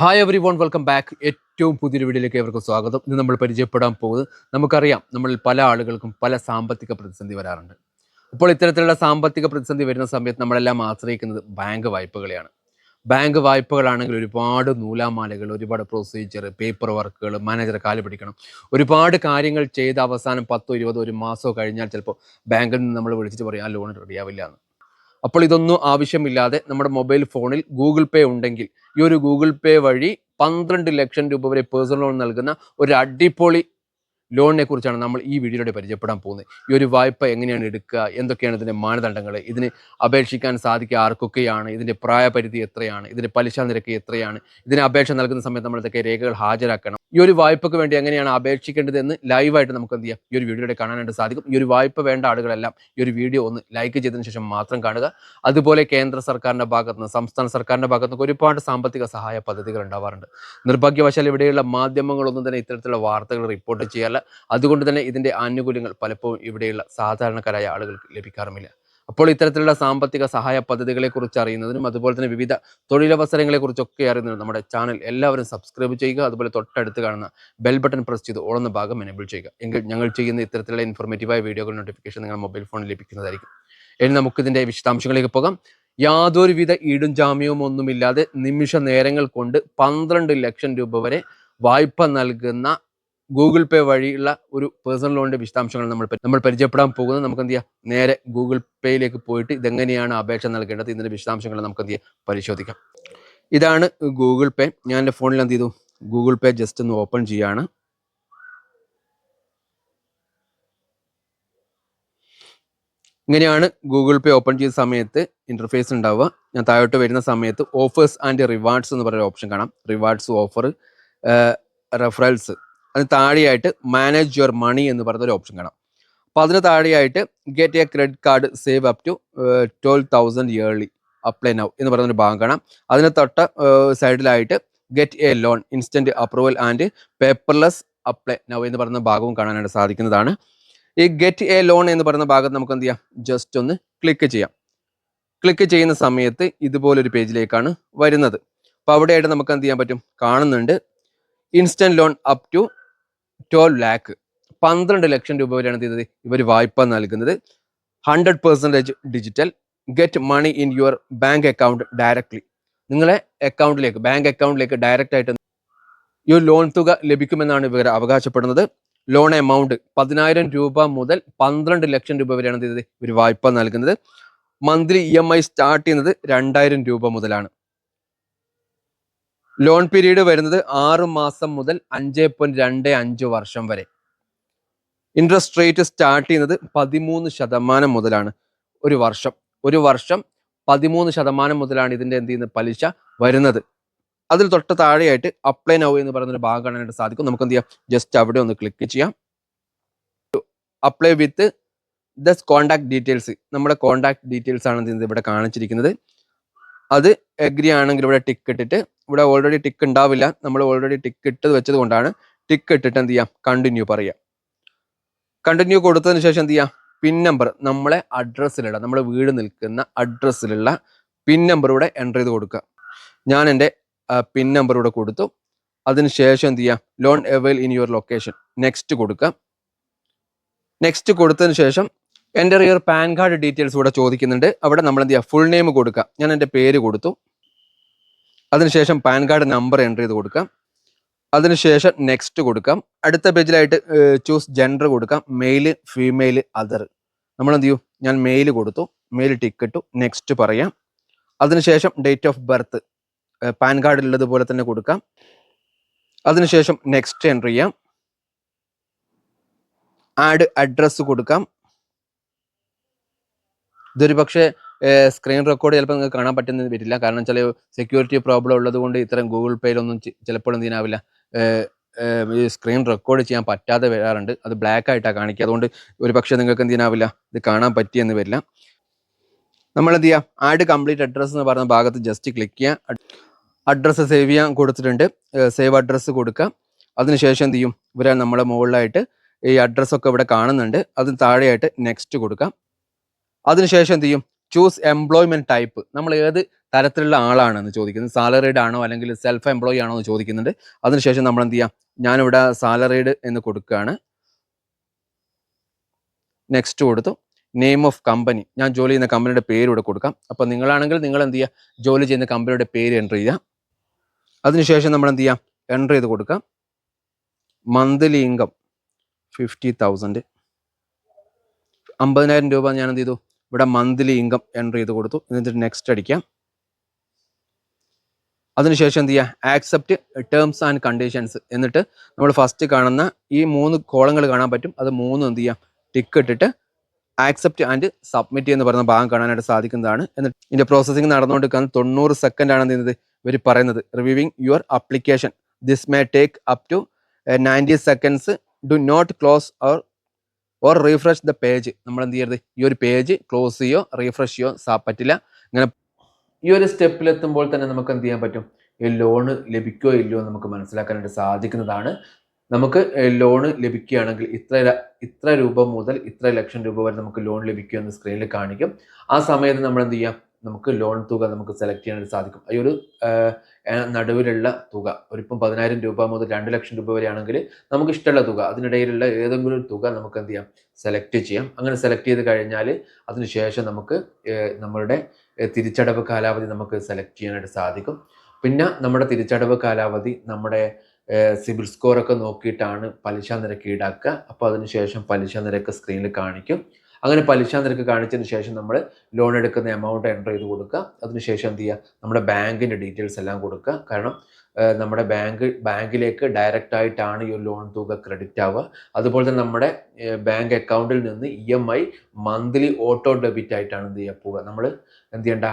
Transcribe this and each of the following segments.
Hi everyone welcome back ഏറ്റവും പുതിയൊരു വീഡിയോയിലേക്ക് ഏവർക്കും സ്വാഗതം. ഇന്ന് നമ്മൾ പരിചയപ്പെടാൻ പോകുന്നത് നമുക്കറിയാം നമ്മൾ പല ആളുകൾക്കും പല സാമ്പത്തിക പ്രതിസന്ധി വരാറുണ്ട്. അപ്പോൾ ഇത്തരത്തിലുള്ള സാമ്പത്തിക പ്രതിസന്ധി വരുന്ന സമയത്ത് നമ്മളെല്ലാം ആശ്രയിക്കുന്നത് ബാങ്ക് വായ്പകളെയാണ്. ബാങ്ക് വായ്പകളാണെങ്കിൽ ഒരുപാട് നൂലാമാലകൾ ഒരുപാട് പ്രൊസീജിയർ പേപ്പർ വർക്കുകൾ മാനേജറെ കാൽ പിടിക്കണം. ഒരുപാട് കാര്യങ്ങൾ ചെയ്ത് അവസാനം പത്തോ ഇരുപതോ ഒരു മാസമോ കഴിഞ്ഞാൽ ചിലപ്പോൾ ബാങ്കിൽ നിന്ന് നമ്മൾ വിളിച്ചിട്ട് പറയും ആ ലോൺ റെഡിയാവില്ല എന്ന്. അപ്പോൾ ഇതൊന്നും ആവശ്യമില്ലാതെ നമ്മുടെ മൊബൈൽ ഫോണിൽ ഗൂഗിൾ പേ ഉണ്ടെങ്കിൽ ഈ ഒരു ഗൂഗിൾ പേ വഴി പന്ത്രണ്ട് ലക്ഷം രൂപ വരെ പേഴ്സണൽ ലോൺ നൽകുന്ന ഒരു അടിപൊളി ലോണിനെ കുറിച്ചാണ് നമ്മൾ ഈ വീഡിയോയിലൂടെ പരിചയപ്പെടാൻ പോകുന്നത്. ഈ ഒരു വായ്പ എങ്ങനെയാണ് എടുക്കുക? എന്തൊക്കെയാണ് ഇതിന്റെ മാനദണ്ഡങ്ങൾ? ഇതിന് അപേക്ഷിക്കാൻ സാധിക്കുക ആർക്കൊക്കെയാണ്? ഇതിന്റെ പ്രായപരിധി എത്രയാണ്? ഇതിന്റെ പലിശ നിരക്ക് എത്രയാണ്? ഇതിന് അപേക്ഷ നൽകുന്ന സമയത്ത് നമ്മൾ ഇതൊക്കെ രേഖകൾ ഹാജരാക്കണം. ഈ ഒരു വായ്പക്ക് വേണ്ടി എങ്ങനെയാണ് അപേക്ഷിക്കേണ്ടത് എന്ന് ലൈവായിട്ട് നമുക്ക് എന്ത് ചെയ്യാം? ഈ ഒരു വീഡിയോയുടെ കാണാനായിട്ട് സാധിക്കും. ഈ ഒരു വായ്പ വേണ്ട ആളുകളെല്ലാം ഈ ഒരു വീഡിയോ ഒന്ന് ലൈക്ക് ചെയ്തതിനു ശേഷം മാത്രം കാണുക. അതുപോലെ കേന്ദ്ര സർക്കാരിന്റെ ഭാഗത്ത് നിന്ന് സംസ്ഥാന സർക്കാരിന്റെ ഭാഗത്ത് നിന്ന് ഒരുപാട് സാമ്പത്തിക സഹായ പദ്ധതികൾ ഉണ്ടാവാറുണ്ട്. നിർഭാഗ്യവശാൽ ഇവിടെയുള്ള മാധ്യമങ്ങളൊന്നും തന്നെ ഇത്തരത്തിലുള്ള വാർത്തകൾ റിപ്പോർട്ട് ചെയ്യാറില്ല. അതുകൊണ്ട് തന്നെ ഇതിന്റെ ആനുകൂല്യങ്ങൾ പലപ്പോഴും ഇവിടെയുള്ള സാധാരണക്കാരായ ആളുകൾക്ക് ലഭിക്കാറുമില്ല. അപ്പോൾ ഇത്തരത്തിലുള്ള സാമ്പത്തിക സഹായ പദ്ധതികളെ കുറിച്ച് അറിയുന്നതിനും അതുപോലെ തന്നെ വിവിധ തൊഴിലവസരങ്ങളെ കുറിച്ചൊക്കെ അറിയുന്നതിനും നമ്മുടെ ചാനൽ എല്ലാവരും സബ്സ്ക്രൈബ് ചെയ്യുക. അതുപോലെ തൊട്ടടുത്ത് കാണുന്ന ബെൽ ബട്ടൺ പ്രസ് ചെയ്ത് ഓളുന്ന ഭാഗം എനേബിൾ ചെയ്യുക. എങ്കിൽ ഞങ്ങൾ ചെയ്യുന്ന ഇത്തരത്തിലുള്ള ഇൻഫോർമേറ്റീവായ വീഡിയോകൾ നോട്ടിഫിക്കേഷൻ നിങ്ങളുടെ മൊബൈൽ ഫോണിൽ ലഭിക്കുന്നതായിരിക്കും. ഇനി നമുക്കിതിന്റെ വിശദാംശങ്ങളിലേക്ക് പോകാം. യാതൊരുവിധ ഈടും ജാമ്യവും ഒന്നുമില്ലാതെ നിമിഷ നേരങ്ങൾ കൊണ്ട് പന്ത്രണ്ട് ലക്ഷം രൂപ വരെ വായ്പ നൽകുന്ന ഗൂഗിൾ പേ വഴിയുള്ള ഒരു പേഴ്സണൽ ലോണിന്റെ വിശദാംശങ്ങൾ നമ്മൾ നമ്മൾ പരിചയപ്പെടാൻ പോകുന്നത് നമുക്ക് എന്ത് ചെയ്യാം? നേരെ ഗൂഗിൾ പേയിലേക്ക് പോയിട്ട് ഇതെങ്ങനെയാണ് അപേക്ഷ നൽകേണ്ടത് ഇതിന്റെ വിശദാംശങ്ങൾ നമുക്ക് എന്ത് ചെയ്യാം? പരിശോധിക്കാം. ഇതാണ് ഗൂഗിൾ പേ. ഞാൻ എന്റെ ഫോണിൽ എന്ത് ചെയ്തു? ഗൂഗിൾ പേ ജസ്റ്റ് ഒന്ന് ഓപ്പൺ ചെയ്യാണ്. ഇങ്ങനെയാണ് ഗൂഗിൾ പേ ഓപ്പൺ ചെയ്ത സമയത്ത് ഇന്റർഫേസ് ഉണ്ടാവുക. ഞാൻ താഴോട്ട് വരുന്ന സമയത്ത് ഓഫേഴ്സ് ആൻഡ് റിവാർഡ്സ് എന്ന് പറയുന്ന ഓപ്ഷൻ കാണാം. റിവാർഡ്സ് ഓഫർ റെഫറൽസ് അതിന് താഴെയായിട്ട് മാനേജ് യുവർ മണി എന്ന് പറയുന്ന ഒരു ഓപ്ഷൻ കാണാം. അപ്പോൾ അതിന് താഴെയായിട്ട് get a credit card save up to twelve thousand yearly apply now എന്ന് പറയുന്ന ഒരു ഭാഗം കാണാം. അതിന് തൊട്ട സൈഡിലായിട്ട് get a loan instant approval and paperless apply now എന്ന് പറയുന്ന ഭാഗവും കാണാനായിട്ട് സാധിക്കുന്നതാണ്. ഈ ഗെറ്റ് എ ലോൺ എന്ന് പറയുന്ന ഭാഗത്ത് നമുക്ക് എന്ത് ചെയ്യാം? ജസ്റ്റ് ഒന്ന് ക്ലിക്ക് ചെയ്യാം. ക്ലിക്ക് ചെയ്യുന്ന സമയത്ത് ഇതുപോലൊരു പേജിലേക്കാണ് വരുന്നത്. അപ്പോൾ അവിടെയായിട്ട് നമുക്ക് എന്ത് ചെയ്യാൻ പറ്റും? കാണുന്നുണ്ട്. Instant loan up to twelve lakh പന്ത്രണ്ട് ലക്ഷം രൂപ വരെയാണ് ചെയ്തത്? ഇവർ വായ്പ നൽകുന്നത്. Hundred percentage digital get money in your bank account directly നിങ്ങളെ അക്കൗണ്ടിലേക്ക് ബാങ്ക് അക്കൗണ്ടിലേക്ക് ഡയറക്റ്റ് ആയിട്ട് ഈ ലോൺ തുക ലഭിക്കുമെന്നാണ് ഇവർ അവകാശപ്പെടുന്നത്. ലോൺ എമൗണ്ട് പതിനായിരം രൂപ മുതൽ പന്ത്രണ്ട് ലക്ഷം രൂപ വരെയാണ് ചെയ്തത്? ഇവർ വായ്പ നൽകുന്നത്. മന്ത്ലി ഇ സ്റ്റാർട്ട് ചെയ്യുന്നത് രണ്ടായിരം രൂപ മുതലാണ്. ലോൺ പീരീഡ് വരുന്നത് ആറ് മാസം മുതൽ അഞ്ച് പോയിന്റ് രണ്ട് അഞ്ച് വർഷം വരെ. ഇൻട്രസ്റ്റ് റേറ്റ് സ്റ്റാർട്ട് ചെയ്യുന്നത് പതിമൂന്ന് ശതമാനം മുതലാണ് ഒരു വർഷം. ഒരു വർഷം പതിമൂന്ന് ശതമാനം മുതലാണ് ഇതിന്റെ എന്ത് ചെയ്യുന്നത്? പലിശ വരുന്നത്. അതിൽ തൊട്ട് താഴെയായിട്ട് അപ്ലൈ നൗ എന്ന് പറയുന്ന ഒരു ഭാഗം കാണാനായിട്ട് സാധിക്കും. നമുക്ക് എന്ത് ചെയ്യാം? ജസ്റ്റ് അവിടെ ഒന്ന് ക്ലിക്ക് ചെയ്യാം. Apply with this contact details നമ്മുടെ കോണ്ടാക്ട് ഡീറ്റെയിൽസ് ആണ് ഇവിടെ കാണിച്ചിരിക്കുന്നത്. അത് എഗ്രി ആണെങ്കിൽ ഇവിടെ ടിക്ക് ഇട്ടിട്ട് ഇവിടെ ഓൾറെഡി ടിക്ക് ഉണ്ടാവില്ല നമ്മൾ ഓൾറെഡി ടിക്ക് ഇട്ടത് വെച്ചത് കൊണ്ടാണ് ടിക്ക് ഇട്ടിട്ട് എന്ത് ചെയ്യാം? കണ്ടിന്യൂ പറയാം. കണ്ടിന്യൂ കൊടുത്തതിന് ശേഷം എന്ത് ചെയ്യാം? പിൻ നമ്പർ നമ്മളെ അഡ്രസ്സിലുള്ള നമ്മുടെ വീട് നിൽക്കുന്ന അഡ്രസ്സിലുള്ള പിൻ നമ്പർ ഇവിടെ എന്റർ ചെയ്ത് കൊടുക്കുക. ഞാൻ എന്റെ പിൻ നമ്പർ ഇവിടെ കൊടുത്തു. അതിനുശേഷം എന്ത് ചെയ്യാം? Loan avail in your location next കൊടുക്കുക. നെക്സ്റ്റ് കൊടുത്തതിന് ശേഷം എന്റെ റിയർ പാൻ കാർഡ് ഡീറ്റെയിൽസ് ഇവിടെ ചോദിക്കുന്നുണ്ട്. അവിടെ നമ്മൾ എന്ത് ചെയ്യുക ഫുൾ നെയിം കൊടുക്കുക ഞാൻ എന്റെ പേര് കൊടുത്തു. അതിനുശേഷം പാൻ കാർഡ് നമ്പർ എന്റർ ചെയ്ത് കൊടുക്കാം. അതിനുശേഷം നെക്സ്റ്റ് കൊടുക്കാം. അടുത്ത പേജിലായിട്ട് ചൂസ് ജെൻഡർ കൊടുക്കാം. മെയിൽ ഫീമെയിൽ അതർ നമ്മൾ എന്ത് ചെയ്യും? ഞാൻ മെയിൽ കൊടുത്തു. മെയിൽ ടിക്ക് ഇട്ടു. നെക്സ്റ്റ് പറയാം. അതിനുശേഷം ഡേറ്റ് ഓഫ് ബർത്ത് പാൻ കാർഡിൽ ഉള്ളതുപോലെ തന്നെ കൊടുക്കാം. അതിനുശേഷം നെക്സ്റ്റ് എന്റർ ചെയ്യാം. ആഡ് അഡ്രസ്സ് കൊടുക്കാം. ഇതൊരു പക്ഷേ സ്ക്രീൻ റെക്കോർഡ് ചിലപ്പോൾ നിങ്ങൾക്ക് കാണാൻ പറ്റുന്ന വരില്ല. കാരണം ചില സെക്യൂരിറ്റി പ്രോബ്ലം ഉള്ളത് കൊണ്ട് ഇത്തരം ഗൂഗിൾ പേയിലൊന്നും ചിലപ്പോഴും ഈ സ്ക്രീൻ റെക്കോർഡ് ചെയ്യാൻ പറ്റാതെ വരാറുണ്ട്. അത് ബ്ലാക്ക് ആയിട്ടാണ് കാണിക്കുക. അതുകൊണ്ട് ഒരു പക്ഷേ നിങ്ങൾക്ക് എന്തിനാവില്ല ഇത് കാണാൻ പറ്റിയെന്ന് വരില്ല. നമ്മൾ എന്ത് ചെയ്യാം? ആഡ് കംപ്ലീറ്റ് അഡ്രസ്സ് എന്ന് പറയുന്ന ഭാഗത്ത് ജസ്റ്റ് ക്ലിക്ക് ചെയ്യുക അഡ്രസ്സ് സേവ് ചെയ്യാൻ കൊടുത്തിട്ടുണ്ട്. സേവ് അഡ്രസ്സ് കൊടുക്കുക. അതിനുശേഷം എന്ത് ചെയ്യും? ഇവരാണ് നമ്മളെ മുകളിലായിട്ട് ഈ അഡ്രസ്സൊക്കെ ഇവിടെ കാണുന്നുണ്ട്. അതിന് താഴെയായിട്ട് നെക്സ്റ്റ് കൊടുക്കാം. അതിനുശേഷം എന്ത് ചെയ്യും? ചൂസ് എംപ്ലോയ്മെന്റ് ടൈപ്പ് നമ്മൾ ഏത് തരത്തിലുള്ള ആളാണെന്ന് ചോദിക്കുന്നത് സാലറീഡ് ആണോ അല്ലെങ്കിൽ സെൽഫ് എംപ്ലോയി ആണോ എന്ന് ചോദിക്കുന്നുണ്ട്. അതിനുശേഷം നമ്മൾ എന്ത് ചെയ്യാം? ഞാനിവിടെ സാലറീഡ് എന്ന് കൊടുക്കുകയാണ്. നെക്സ്റ്റ് കൊടുത്തു. നെയിം ഓഫ് കമ്പനി ഞാൻ ജോലി ചെയ്യുന്ന കമ്പനിയുടെ പേര് ഇവിടെ കൊടുക്കാം. അപ്പോൾ നിങ്ങളാണെങ്കിൽ നിങ്ങൾ എന്ത് ചെയ്യുക? ജോലി ചെയ്യുന്ന കമ്പനിയുടെ പേര് എന്റർ ചെയ്യുക. അതിനുശേഷം നമ്മൾ എന്ത് ചെയ്യാം? എന്റർ ചെയ്ത് കൊടുക്കാം. മന്ത്ലി ഇൻകം ഫിഫ്റ്റി തൗസൻഡ് അമ്പതിനായിരം രൂപ ഞാൻ എന്ത് ചെയ്തു? ഇവിടെ മന്ത്ലി ഇൻകം എന്റർ ചെയ്ത് കൊടുത്തു. എന്നിട്ട് നെക്സ്റ്റ് അടിക്കാം. അതിനുശേഷം എന്ത് ചെയ്യുക ആക്സെപ്റ്റ് ടേംസ് ആൻഡ് കണ്ടീഷൻസ് എന്നിട്ട് നമ്മൾ ഫസ്റ്റ് കാണുന്ന ഈ മൂന്ന് കോളങ്ങൾ കാണാൻ പറ്റും. അത് മൂന്നും എന്ത് ചെയ്യാം? ടിക്ക് ഇട്ടിട്ട് ആക്സെപ്റ്റ് ആൻഡ് സബ്മിറ്റ് എന്ന് പറയുന്ന ഭാഗം കാണാനായിട്ട് സാധിക്കുന്നതാണ്. എന്നിട്ട് ഇതിന്റെ പ്രോസസ്സിംഗ് നടന്നുകൊണ്ടിരിക്കുന്ന തൊണ്ണൂറ് സെക്കൻഡ് ആണ് എന്ത് ഇവർ പറയുന്നത് reviewing your application this may take up to ninety seconds do not close or or refresh the page നമ്മൾ എന്ത് ചെയ്യരുത്? ഈ ഒരു പേജ് ക്ലോസ് ചെയ്യോ റീഫ്രഷ് ചെയ്യോ സാ പറ്റില്ല. ഇങ്ങനെ ഈ ഒരു സ്റ്റെപ്പിൽ എത്തുമ്പോൾ തന്നെ നമുക്ക് എന്ത് ചെയ്യാൻ പറ്റും? ഈ ലോണ് ലഭിക്കുകയോ ഇല്ലയോ നമുക്ക് മനസ്സിലാക്കാനായിട്ട് സാധിക്കുന്നതാണ്. നമുക്ക് ലോണ് ലഭിക്കുകയാണെങ്കിൽ ഇത്ര ഇത്ര രൂപ മുതൽ ഇത്ര ലക്ഷം രൂപ വരെ നമുക്ക് ലോൺ ലഭിക്കുമെന്ന് സ്ക്രീനിൽ കാണിക്കും. ആ സമയത്ത് നമ്മൾ എന്ത് ചെയ്യാം? നമുക്ക് ലോൺ തുക നമുക്ക് സെലക്ട് ചെയ്യാൻ സാധിക്കും. ഈ ഒരു നടുവിലുള്ള തുക ഒരിപ്പം പതിനായിരം രൂപ മുതൽ രണ്ട് ലക്ഷം രൂപ വരെയാണെങ്കിൽ നമുക്ക് ഇഷ്ടമുള്ള തുക അതിനിടയിലുള്ള ഏതെങ്കിലും ഒരു തുക നമുക്ക് എന്ത് ചെയ്യാം? സെലക്ട് ചെയ്യാം. അങ്ങനെ സെലക്ട് ചെയ്ത് കഴിഞ്ഞാൽ അതിനുശേഷം നമുക്ക് നമ്മളുടെ തിരിച്ചടവ് കാലാവധി നമുക്ക് സെലക്ട് ചെയ്യാനായിട്ട് സാധിക്കും. പിന്നെ നമ്മുടെ തിരിച്ചടവ് കാലാവധി നമ്മുടെ സിബിൽ സ്കോറൊക്കെ നോക്കിയിട്ടാണ് പലിശ നിരക്ക് ഈടാക്കുക. അപ്പോൾ അതിനുശേഷം പലിശ നിരക്ക് സ്ക്രീനിൽ കാണിക്കും. അങ്ങനെ പലിശ നിരക്ക് കാണിച്ചതിന് ശേഷം നമ്മൾ ലോൺ എടുക്കുന്ന എമൗണ്ട് എന്റർ ചെയ്ത് കൊടുക്കുക. അതിനുശേഷം എന്ത് ചെയ്യുക? നമ്മുടെ ബാങ്കിന്റെ ഡീറ്റെയിൽസ് എല്ലാം കൊടുക്കുക. കാരണം നമ്മുടെ ബാങ്ക് ബാങ്കിലേക്ക് ഡയറക്റ്റ് ആയിട്ടാണ് ഈ ഒരു ലോൺ തുക ക്രെഡിറ്റ് ആവുക. അതുപോലെ തന്നെ നമ്മുടെ ബാങ്ക് അക്കൗണ്ടിൽ നിന്ന് E M I monthly auto debit ആയിട്ടാണ് എന്ത് ചെയ്യുക പോവുക. നമ്മൾ എന്ത് ചെയ്യേണ്ട?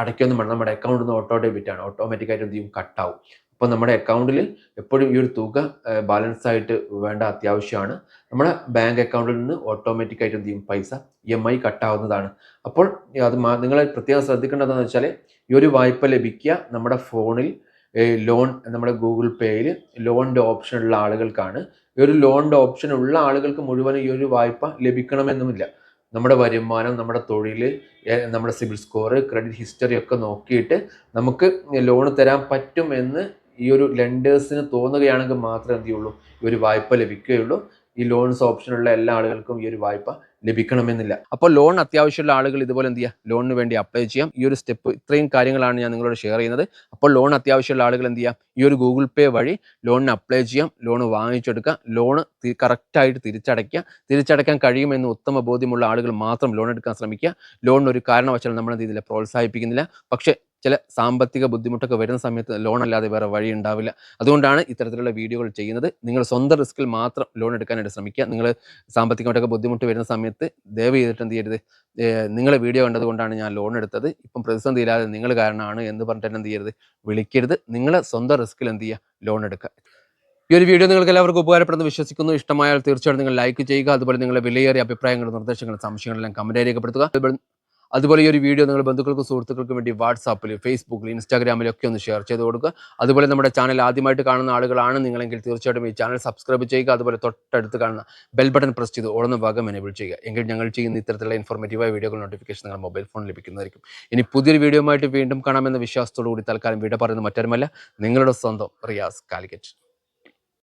അടയ്ക്കൊന്നും വേണം നമ്മുടെ അക്കൗണ്ടിൽ നിന്ന് ഓട്ടോ ഡെബിറ്റ് ആണ്. ഓട്ടോമാറ്റിക്കായിട്ട് എന്ത് ചെയ്യും? കട്ടാവും അപ്പോൾ നമ്മുടെ അക്കൗണ്ടിൽ എപ്പോഴും ഈ ഒരു തുക ബാലൻസ് ആയിട്ട് വേണ്ട അത്യാവശ്യമാണ്. നമ്മുടെ ബാങ്ക് അക്കൗണ്ടിൽ നിന്ന് ഓട്ടോമാറ്റിക് ആയിട്ട് എന്ത് ചെയ്യും? പൈസ ഇ എം ഐ കട്ടാവുന്നതാണ് അപ്പോൾ അത് നിങ്ങൾ പ്രത്യേകം ശ്രദ്ധിക്കേണ്ടതെന്ന് വെച്ചാൽ ഈ ഒരു വായ്പ ലഭിക്കുക നമ്മുടെ ഫോണിൽ ലോൺ നമ്മുടെ ഗൂഗിൾ പേയിൽ ലോണിന്റെ ഓപ്ഷൻ ഉള്ള ആളുകൾക്കാണ്. ഈ ഒരു ലോണിന്റെ ഓപ്ഷൻ ഉള്ള ആളുകൾക്ക് മുഴുവൻ ഈ ഒരു വായ്പ ലഭിക്കണമെന്നുമില്ല നമ്മുടെ വരുമാനം നമ്മുടെ തൊഴിൽ നമ്മുടെ സിവിൽ സ്കോർ ക്രെഡിറ്റ് ഹിസ്റ്ററി ഒക്കെ നോക്കിയിട്ട് നമുക്ക് ലോൺ തരാൻ പറ്റും എന്ന് ഈ ഒരു ലെൻഡേഴ്സിന് തോന്നുകയാണെങ്കിൽ മാത്രമേ എന്ത് ചെയ്യുള്ളൂ? ഈ ഒരു വായ്പ ലഭിക്കുകയുള്ളൂ. ഈ ലോൺസ് ഓപ്ഷനുള്ള എല്ലാ ആളുകൾക്കും ഈ ഒരു വായ്പ ലഭിക്കണമെന്നില്ല. അപ്പോൾ ലോൺ അത്യാവശ്യമുള്ള ആളുകൾ ഇതുപോലെ എന്ത് ചെയ്യുക? ലോണിന് വേണ്ടി അപ്ലൈ ചെയ്യാം ഈ ഒരു സ്റ്റെപ്പ് ഇത്രയും കാര്യങ്ങളാണ് ഞാൻ നിങ്ങളോട് ഷെയർ ചെയ്യുന്നത്. അപ്പോൾ ലോൺ അത്യാവശ്യമുള്ള ആളുകൾ എന്ത് ചെയ്യാം ഈ ഒരു ഗൂഗിൾ പേ വഴി ലോണിന് അപ്ലൈ ചെയ്യാം ലോൺ വാങ്ങിച്ചെടുക്കുക. ലോൺ കറക്റ്റായിട്ട് തിരിച്ചടയ്ക്കുക. തിരിച്ചടയ്ക്കാൻ കഴിയുമെന്ന് ഉത്തമ ബോധ്യമുള്ള ആളുകൾ മാത്രം ലോൺ എടുക്കാൻ ശ്രമിക്കുക. ലോണിന് ഒരു കാരണവശാലും നമ്മൾ എന്ത് പ്രോത്സാഹിപ്പിക്കുന്നില്ല. പക്ഷേ ചില സാമ്പത്തിക ബുദ്ധിമുട്ടൊക്കെ വരുന്ന സമയത്ത് ലോൺ അല്ലാതെ വേറെ വഴി ഉണ്ടാവില്ല. അതുകൊണ്ടാണ് ഇത്തരത്തിലുള്ള വീഡിയോകൾ ചെയ്യുന്നത്. നിങ്ങൾ സ്വന്തം റിസ്കിൽ മാത്രം ലോൺ എടുക്കാനായിട്ട് ശ്രമിക്കുക. നിങ്ങൾ സാമ്പത്തികമായിട്ടൊക്കെ ബുദ്ധിമുട്ട് വരുന്ന സമയത്ത് ദയവ് ചെയ്തിട്ട് എന്ത് ചെയ്യരുത് നിങ്ങളെ വീഡിയോ കണ്ടതുകൊണ്ടാണ് ഞാൻ ലോൺ എടുത്തത്. ഇപ്പം പ്രതിസന്ധി ഇല്ലാതെ നിങ്ങൾ കാരണമാണ് എന്ന് പറഞ്ഞിട്ട് എന്ത് ചെയ്യരുത്. വിളിക്കരുത്. നിങ്ങൾ സ്വന്തം റിസ്കിൽ എന്ത് ചെയ്യുക? ലോൺ എടുക്കുക. ഈ ഒരു വീഡിയോ നിങ്ങൾക്ക് എല്ലാവർക്കും ഉപകാരപ്പെടുന്നു വിശ്വസിക്കുന്നു. ഇഷ്ടമായാൽ തീർച്ചയായിട്ടും നിങ്ങൾ ലൈക്ക് ചെയ്യുക. അതുപോലെ നിങ്ങളുടെ വിലയേറിയ അഭിപ്രായങ്ങളും നിർദ്ദേശങ്ങളും സംശയങ്ങളെല്ലാം കമന്റ് രേഖപ്പെടുത്തുക. അതുപോലെ- ഈ ഒരു വീഡിയോ നിങ്ങൾ ബന്ധുക്കൾക്കും സുഹൃത്തുക്കൾക്കും വേണ്ടി വാട്സാപ്പിൽ ഫേസ്ബുക്കിൽ ഇൻസ്റ്റാഗ്രാമിലും ഒക്കെ ഒന്ന് ഷെയർ ചെയ്ത് കൊടുക്കുക. അതുപോലെ നമ്മുടെ ചാനൽ ആദ്യമായിട്ട് കാണുന്ന ആളുകളാണ് നിങ്ങളെങ്കിൽ തീർച്ചയായിട്ടും ഈ ചാനൽ സബ്സ്ക്രൈബ് ചെയ്യുക. അതുപോലെ തൊട്ടടുത്ത് കാണുന്ന ബെൽ ബട്ടൺ പ്രസ് ചെയ്ത് ഓടുന്ന ഭാഗം എനേബിൾ ചെയ്യുക. എങ്കിൽ ഞങ്ങൾ ചെയ്യുന്ന ഇത്തരത്തിലുള്ള ഇൻഫോർമേറ്റീവായ വീഡിയോകൾ നോട്ടിഫിക്കേഷൻ നിങ്ങളുടെ മൊബൈൽ ഫോൺ ലഭിക്കുന്നതായിരിക്കും. ഇനി പുതിയൊരു വീഡിയോ ആയിട്ട് വീണ്ടും കാണാമെന്ന വിശ്വാസത്തോടു കൂടി തൽക്കാലം വിട പറയുന്ന മറ്റാരുമല്ല. നിങ്ങളുടെ സ്വന്തം റിയാസ് കാലിക്കറ്റ്.